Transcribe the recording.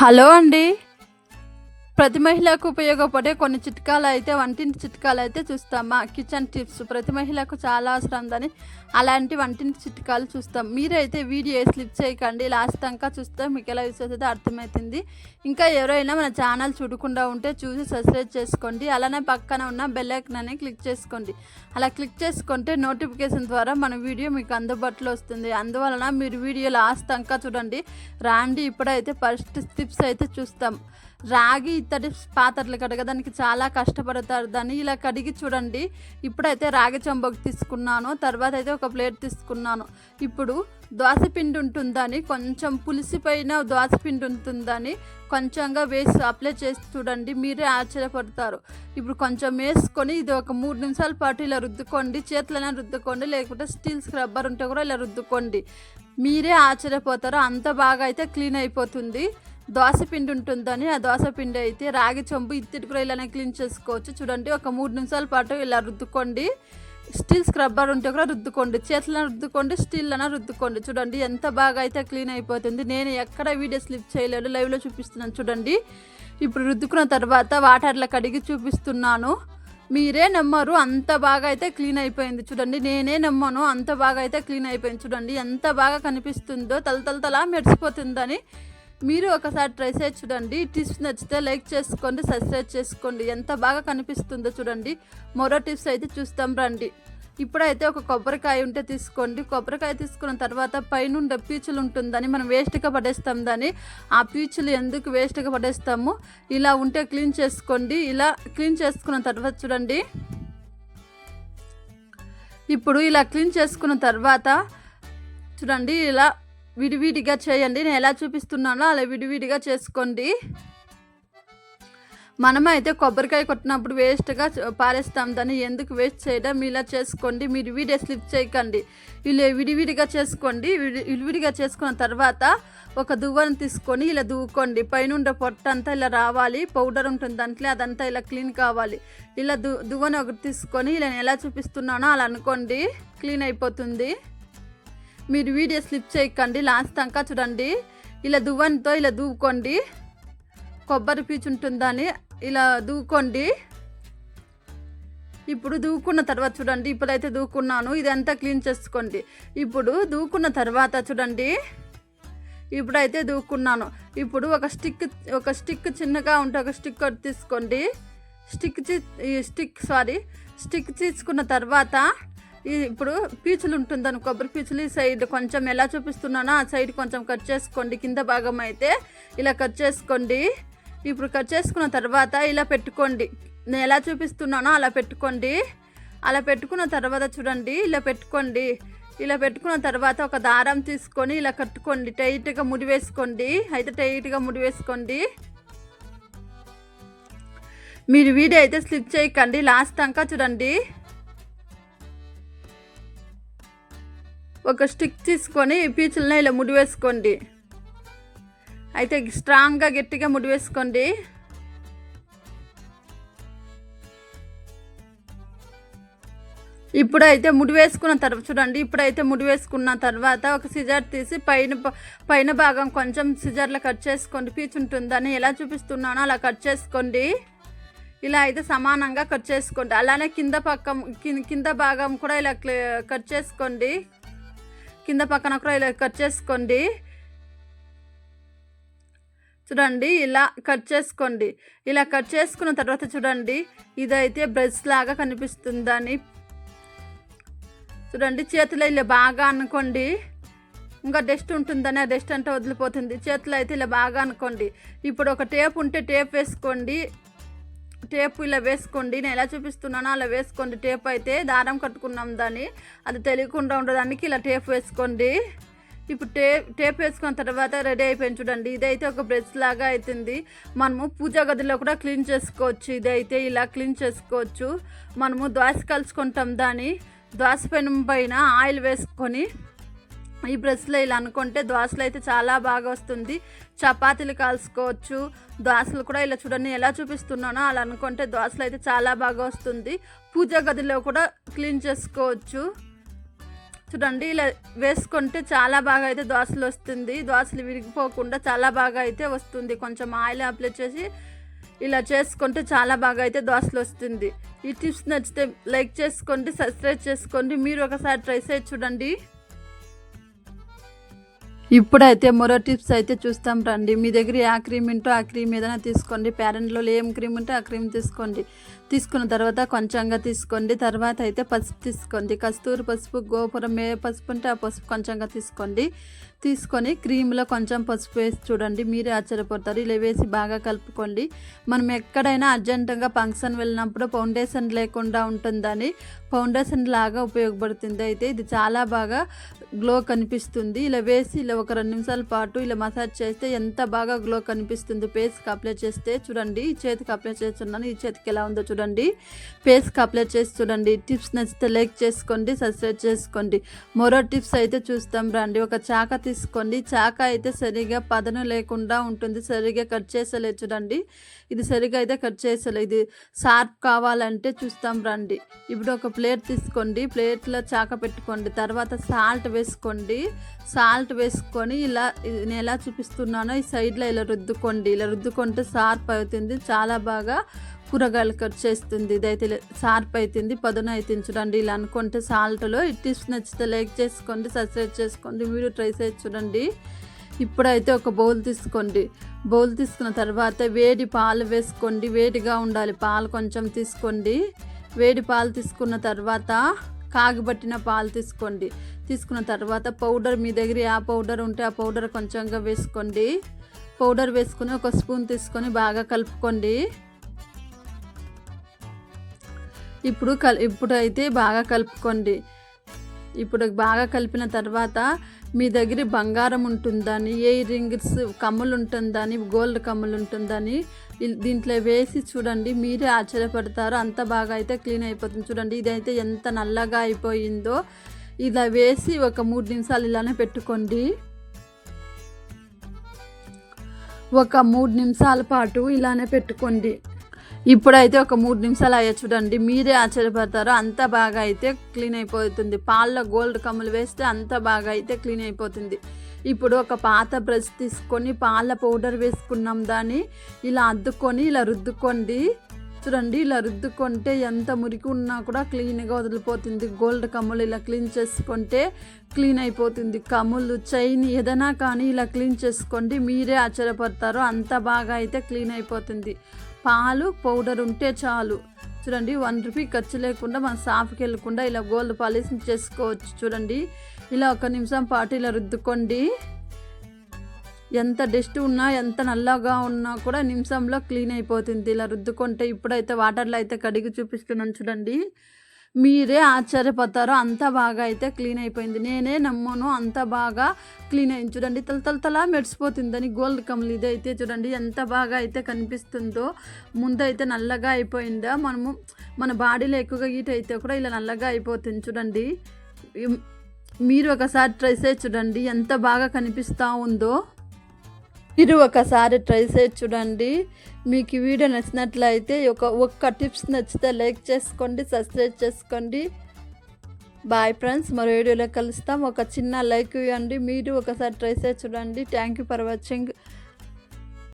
Hello అండి. ప్రతి మహిళకు ఉపయోగపడే కొన్ని చిట్కాలు అయితే వంటింటి చిట్కాలు అయితే చూస్తామా కిచెన్ టిప్స్ ప్రతి మహిళకు చాలా అవసరం దాని అలాంటి వంటింటి చిట్కాలు చూస్తాం. మీరైతే వీడియో స్లిప్ చేయకండి. లాస్ట్ దాకా చూస్తే మీకు ఎలా యూస్ అవుతుందో అర్థమవుతుంది. ఇంకా ఎవరైనా మన ఛానల్ చూడకుండా ఉంటే చూసి సబ్స్క్రైబ్ చేసుకోండి. అలానే పక్కన ఉన్న బెల్ అని క్లిక్ చేసుకోండి. అలా క్లిక్ చేసుకుంటే నోటిఫికేషన్ ద్వారా మన వీడియో మీకు అందుబాటులో వస్తుంది. అందువలన మీరు వీడియో లాస్ట్ దాకా చూడండి. రాండి. ఇప్పుడైతే ఫస్ట్ టిప్స్ అయితే చూస్తాం. రాగి ఇత్తడి పాత్రలు కడగడానికి చాలా కష్టపడతారు. దాన్ని ఇలా కడిగి చూడండి. ఇప్పుడైతే రాగి చెంబకు తీసుకున్నాను. తర్వాత అయితే ఒక ప్లేట్ తీసుకున్నాను. ఇప్పుడు దోసపిండి ఉంటుందని కొంచెం పులిసిపోయిన దోసపిండి ఉంటుందని కొంచెంగా వేసి అప్లై చేసి చూడండి. మీరే ఆశ్చర్యపడతారు. ఇప్పుడు కొంచెం వేసుకొని ఇది ఒక మూడు నిమిషాల పాటు ఇలా రుద్దుకోండి. చేతులైనా రుద్దుకోండి. లేకుంటే స్టీల్ స్క్రబ్బర్ ఉంటే కూడా ఇలా రుద్దుకోండి. మీరే ఆశ్చర్యపోతారు. అంత బాగా అయితే క్లీన్ అయిపోతుంది. దోసపిండి ఉంటుందని ఆ దోసపిండి అయితే రాగి చెంబు ఇత్తడి కూడా ఇలానే క్లీన్ చేసుకోవచ్చు. చూడండి ఒక మూడు నిమిషాల పాటు ఇలా రుద్దుకోండి. స్టీల్ స్క్రబ్బర్ ఉంటే కూడా రుద్దుకోండి. చేతులను రుద్దుకోండి స్టీల్లోన రుద్దుకోండి. చూడండి ఎంత బాగా అయితే క్లీన్ అయిపోతుంది. నేను ఎక్కడ వీడియో స్లిప్ చేయలేదు లైవ్లో చూపిస్తున్నాను చూడండి. ఇప్పుడు రుద్దుకున్న తర్వాత వాటర్లో కడిగి చూపిస్తున్నాను. మీరే నమ్మరు అంత బాగా అయితే క్లీన్ అయిపోయింది. చూడండి నేనే నమ్మను అంత బాగా అయితే క్లీన్ అయిపోయింది. చూడండి ఎంత బాగా కనిపిస్తుందో తలతలతలా మెరిసిపోతుందని మీరు ఒకసారి ట్రై చేసి చూడండి. టిప్స్ నచ్చితే లైక్ చేసుకోండి సబ్స్క్రైబ్ చేసుకోండి. ఎంత బాగా కనిపిస్తుందో చూడండి. మరో టిప్స్ అయితే చూస్తాం రండి. ఇప్పుడైతే ఒక కొబ్బరికాయ ఉంటే తీసుకోండి. కొబ్బరికాయ తీసుకున్న తర్వాత పైనుండే పీచులు ఉంటుందని మనం వేస్ట్గా పడేస్తాం దాన్ని. ఆ పీచులు ఎందుకు వేస్ట్గా పడేస్తాము? ఇలా ఉంటే క్లీన్ చేసుకోండి. ఇలా క్లీన్ చేసుకున్న తర్వాత చూడండి. ఇప్పుడు ఇలా క్లీన్ చేసుకున్న తర్వాత చూడండి. ఇలా విడివిడిగా చేయండి. నేను ఎలా చూపిస్తున్నానో అలా విడివిడిగా చేసుకోండి. మనమైతే కొబ్బరికాయ కొట్టినప్పుడు వేస్ట్గా పారేస్తాం. దాన్ని ఎందుకు వేస్ట్ చేయడం? ఇలా చేసుకోండి. మీరు వీడియో స్లిప్ చేయకండి. ఇలా విడివిడిగా చేసుకోండి. విడి విడివిడిగా చేసుకున్న తర్వాత ఒక దువ్వను తీసుకొని ఇలా దువ్వుకోండి. పైన ఉండే పొట్ట అంతా ఇలా రావాలి. పౌడర్ ఉంటుంది దాంట్లో అదంతా ఇలా క్లీన్ కావాలి. ఇలా దు దువ్వను ఒకటి తీసుకొని ఇలా నేను ఎలా చూపిస్తున్నానో అలా అనుకోండి. క్లీన్ అయిపోతుంది. మీరు వీడియో స్లిప్ చేయకండి లాస్ట్ దాకా చూడండి. ఇలా దువ్వనితో ఇలా దూవుకోండి కొబ్బరి పీచు ఉంటుందని ఇలా దూకోండి ఇప్పుడు దూకున్న తర్వాత చూడండి ఇప్పుడైతే దూకున్నాను ఇదంతా క్లీన్ చేసుకోండి. ఇప్పుడు దూకున్న తర్వాత చూడండి. ఇప్పుడైతే దూకున్నాను ఇప్పుడు ఒక స్టిక్ ఒక స్టిక్ చిన్నగా ఉంటే ఒక స్టిక్ తీసుకోండి. స్టిక్ ఈ స్టిక్ సారీ స్టిక్ తీసుకున్న తర్వాత ఇప్పుడు పీచులు ఉంటుందని కొబ్బరి పీచులు ఈ సైడ్ కొంచెం ఎలా చూపిస్తున్నానో ఆ సైడ్ కొంచెం కట్ చేసుకోండి. కింద భాగం అయితే ఇలా కట్ చేసుకోండి. ఇప్పుడు కట్ చేసుకున్న తర్వాత ఇలా పెట్టుకోండి. నేను ఎలా చూపిస్తున్నానో అలా పెట్టుకోండి. అలా పెట్టుకున్న తర్వాత చూడండి ఇలా పెట్టుకోండి. ఇలా పెట్టుకున్న తర్వాత ఒక దారం తీసుకొని ఇలా కట్టుకోండి. టైట్గా ముడి వేసుకోండి. అయితే టైట్గా ముడి వేసుకోండి. మీరు వీడియో అయితే స్లిప్ చేయకండి. లాస్ట్ దాకా చూడండి. ఒక స్టిక్ తీసుకొని పీచులని ఇలా ముడి వేసుకోండి అయితే స్ట్రాంగ్గా గట్టిగా ముడి వేసుకోండి ఇప్పుడైతే ముడి వేసుకున్న తర్వాత చూడండి ఇప్పుడైతే ముడి వేసుకున్న తర్వాత ఒక సిజర్ తీసి పైన పైన భాగం కొంచెం సిజర్లో కట్ చేసుకోండి. పీచు ఉంటుందని ఎలా చూపిస్తున్నానో అలా కట్ చేసుకోండి. ఇలా అయితే సమానంగా కట్ చేసుకోండి. అలానే కింద పక్కం కింద భాగం కూడా ఇలా కట్ చేసుకోండి. కింద పక్కన కూడా ఇలా కట్ చేసుకోండి. చూడండి ఇలా కట్ చేసుకోండి. ఇలా కట్ చేసుకున్న తర్వాత చూడండి ఇదైతే బ్రష్ లాగా కనిపిస్తుందని. చూడండి చేతిలో ఇలా బాగా అనుకోండి. ఇంకా డస్ట్ ఉంటుందని ఆ డస్ట్ అంటే వదిలిపోతుంది. చేతిలో అయితే ఇలా బాగా అనుకోండి. ఇప్పుడు ఒక టేప్ ఉంటే టేప్ వేసుకోండి. టేప్ ఇలా వేసుకోండి. నేను ఎలా చూపిస్తున్నానో అలా వేసుకోండి. టేప్ అయితే దారం కట్టుకున్నాం దాన్ని. అది తెలియకుండా ఉండడానికి ఇలా టేప్ వేసుకోండి. ఇప్పుడు టేప్ టేప్ వేసుకున్న తర్వాత రెడీ అయిపోయింది చూడండి. ఇదైతే ఒక బ్రష్ లాగా అవుతుంది మనము పూజా గదిలో కూడా క్లీన్ చేసుకోవచ్చు. ఇదైతే ఇలా క్లీన్ చేసుకోవచ్చు. మనము దోశ కలుసుకుంటాం దాన్ని. దోశ పెనం పైన ఆయిల్ వేసుకొని ఈ బ్రష్లో ఇలా అనుకుంటే దోశలు అయితే చాలా బాగా వస్తుంది. చపాతీలు కాల్చుకోవచ్చు. దోశలు కూడా ఇలా చూడండి ఎలా చూపిస్తున్నానో అలా అనుకుంటే దోశలు అయితే చాలా బాగా వస్తుంది. పూజా గదిలో కూడా క్లీన్ చేసుకోవచ్చు. చూడండి ఇలా వేసుకుంటే చాలా బాగా అయితే దోశలు వస్తుంది. దోశలు విరిగిపోకుండా చాలా బాగా అయితే వస్తుంది. కొంచెం ఆయిల్ అప్లై చేసి ఇలా చేసుకుంటే చాలా బాగా అయితే దోశలు వస్తుంది. ఈ టిప్స్ నచ్చితే లైక్ చేసుకోండి సబ్స్క్రైబ్ చేసుకోండి. మీరు ఒకసారి ట్రై చేసి చూడండి. ఇప్పుడైతే మరో టిప్స్ అయితే చూస్తాం రండి. మీ దగ్గర ఏ క్రీమ్ ఉంటో ఆ క్రీమ్ ఏదైనా తీసుకోండి. పేరెంట్లో ఏం క్రీమ్ ఉంటే ఆ క్రీమ్ తీసుకోండి. తీసుకున్న తర్వాత కొంచెంగా తీసుకోండి. తర్వాత అయితే పసుపు తీసుకోండి. కస్తూరి పసుపు గోపురం ఏ పసుపు ఉంటే ఆ పసుపు కొంచెంగా తీసుకోండి. తీసుకొని క్రీమ్లో కొంచెం పసుపు వేసి చూడండి. మీరే ఆశ్చర్యపోతారు ఇలా వేసి బాగా కలుపుకోండి. మనం ఎక్కడైనా అర్జెంటుగా ఫంక్షన్ వెళ్ళినప్పుడు ఫౌండేషన్ లేకుండా ఉంటుందని ఫౌండేషన్ లాగా ఉపయోగపడుతుంది. అయితే ఇది చాలా బాగా గ్లో కనిపిస్తుంది. ఇలా వేసి ఇలా ఒక రెండు నిమిషాల పాటు ఇలా మసాజ్ చేస్తే ఎంత బాగా గ్లో కనిపిస్తుంది పేస్కి అప్లై చేస్తే చూడండి. ఈ చేతికి అప్లై చేస్తున్నాను. ఈ చేతికి ఎలా ఉందో చూడండి. పేస్కి అప్లై చేసి చూడండి. టిప్స్ నచ్చితే లైక్ చేసుకోండి సబ్స్క్రైబ్ చేసుకోండి. మరో టిప్స్ అయితే చూస్తాం రండి. ఒక చాక తీసుకోండి. చాక అయితే సరిగా పదను లేకుండా ఉంటుంది. సరిగా కట్ చేసలేదు చూడండి. ఇది సరిగా అయితే కట్ చేసలేదు ఇది షార్ప్ కావాలంటే చూస్తాం రండి. ఇప్పుడు ఒక ప్లేట్ తీసుకోండి. ప్లేట్లో చాక పెట్టుకోండి. తర్వాత సాల్ట్ వేసుకోండి. సాల్ట్ వేసుకొని ఇలా నేను ఎలా చూపిస్తున్నానో ఈ సైడ్లో ఇలా రుద్దుకోండి. ఇలా రుద్దుకుంటే షార్ప్ అవుతుంది. చాలా బాగా కూరగాయలు కట్ చేస్తుంది. ఇదైతే షార్ప్ అవుతుంది. పదును అవుతుంది చూడండి. ఇలా అనుకుంటే సాల్ట్లో ఈ టిప్స్ నచ్చితే లైక్ చేసుకోండి సబ్స్క్రైబ్ చేసుకోండి మీరు ట్రై చేసి చూడండి. ఇప్పుడైతే ఒక బౌల్ తీసుకోండి. బౌల్ తీసుకున్న తర్వాత వేడి పాలు వేసుకోండి. వేడిగా ఉండాలి. పాలు కొంచెం తీసుకోండి. వేడి పాలు తీసుకున్న తర్వాత కాగబట్టిన పాలు తీసుకోండి. తీసుకున్న తర్వాత పౌడర్ మీ దగ్గర ఆ పౌడర్ ఉంటే ఆ పౌడర్ కొంచెంగా వేసుకోండి. పౌడర్ వేసుకొని ఒక స్పూన్ తీసుకొని బాగా కలుపుకోండి. ఇప్పుడు కల్ ఇప్పుడైతే బాగా కలుపుకోండి. ఇప్పుడు బాగా కలిపిన తర్వాత మీ దగ్గర బంగారం ఉంటుందని ఏ రింగ్స్ కమ్ములు ఉంటుందని గోల్డ్ కమ్ములు ఉంటుందని దీంట్లో వేసి చూడండి మీరే ఆశ్చర్యపడతారు. అంత బాగా అయితే క్లీన్ అయిపోతుంది. చూడండి ఇదైతే ఎంత నల్లగా అయిపోయిందో. ఇలా వేసి ఒక మూడు నిమిషాలు ఇలానే పెట్టుకోండి. ఒక మూడు నిమిషాల పాటు ఇలానే పెట్టుకోండి. ఇప్పుడైతే ఒక మూడు నిమిషాలు అయ్యే చూడండి. మీరే ఆశ్చర్యపడతారు. అంత బాగా అయితే క్లీన్ అయిపోతుంది. పాల్లో గోల్డ్ కమ్ములు వేస్తే అంత బాగా అయితే క్లీన్ అయిపోతుంది. ఇప్పుడు ఒక పాత బ్రష్ తీసుకొని పాల పౌడర్ వేసుకున్నాం దాన్ని. ఇలా అద్దుకొని ఇలా రుద్దుకోండి. చూడండి ఇలా రుద్దుకుంటే ఎంత మురికి ఉన్నా కూడా క్లీన్గా వదిలిపోతుంది. గోల్డ్ కమ్ములు ఇలా క్లీన్ చేసుకుంటే క్లీన్ అయిపోతుంది. కమ్ములు చైన్ ఏదైనా కానీ ఇలా క్లీన్ చేసుకోండి మీరే ఆశ్చర్యపడతారు. అంత బాగా అయితే క్లీన్ అయిపోతుంది. పాలు పౌడర్ ఉంటే చాలు. చూడండి వన్ రూపీ ఖర్చు లేకుండా మన షాప్కి వెళ్ళకుండా ఇలా గోల్డ్ పాలిష్ చేసుకోవచ్చు. చూడండి ఇలా ఒక నిమిషం పాటు ఇలా రుద్దుకోండి. ఎంత డస్ట్ ఉన్నా ఎంత నల్లగా ఉన్నా కూడా నిమిషంలో క్లీన్ అయిపోతుంది. ఇలా రుద్దుకుంటే ఇప్పుడైతే వాటర్లో అయితే కడిగి చూపిస్తున్నాను చూడండి. మీరే ఆశ్చర్యపోతారు అంత బాగా అయితే క్లీన్ అయిపోయింది. నేనే నమ్మను అంత బాగా క్లీన్ అయింది. చూడండి తల తల తల మెరిసిపోతుందని గోల్డ్ కమల్ ఇది అయితే చూడండి ఎంత బాగా అయితే కనిపిస్తుందో. ముందైతే నల్లగా అయిపోయిందా? మనము మన బాడీలో ఎక్కువగా హీట్ అయితే కూడా ఇలా నల్లగా అయిపోతుంది చూడండి. మీరు ఒకసారి ట్రై చేసి చూడండి ఎంత బాగా కనిపిస్తూ ఉందో. మీరు ఒకసారి ట్రై చేసి చూడండి. మీకు ఈ వీడియో నచ్చినట్లయితే ఒక ఒక్క టిప్స్ నచ్చితే లైక్ చేసుకోండి సబ్స్క్రైబ్ చేసుకోండి. బాయ్ ఫ్రెండ్స్ మరో వీడియోలో కలుస్తాం. ఒక చిన్న లైక్ ఇవ్వండి. మీరు ఒకసారి ట్రై చేసి చూడండి. Thank you for watching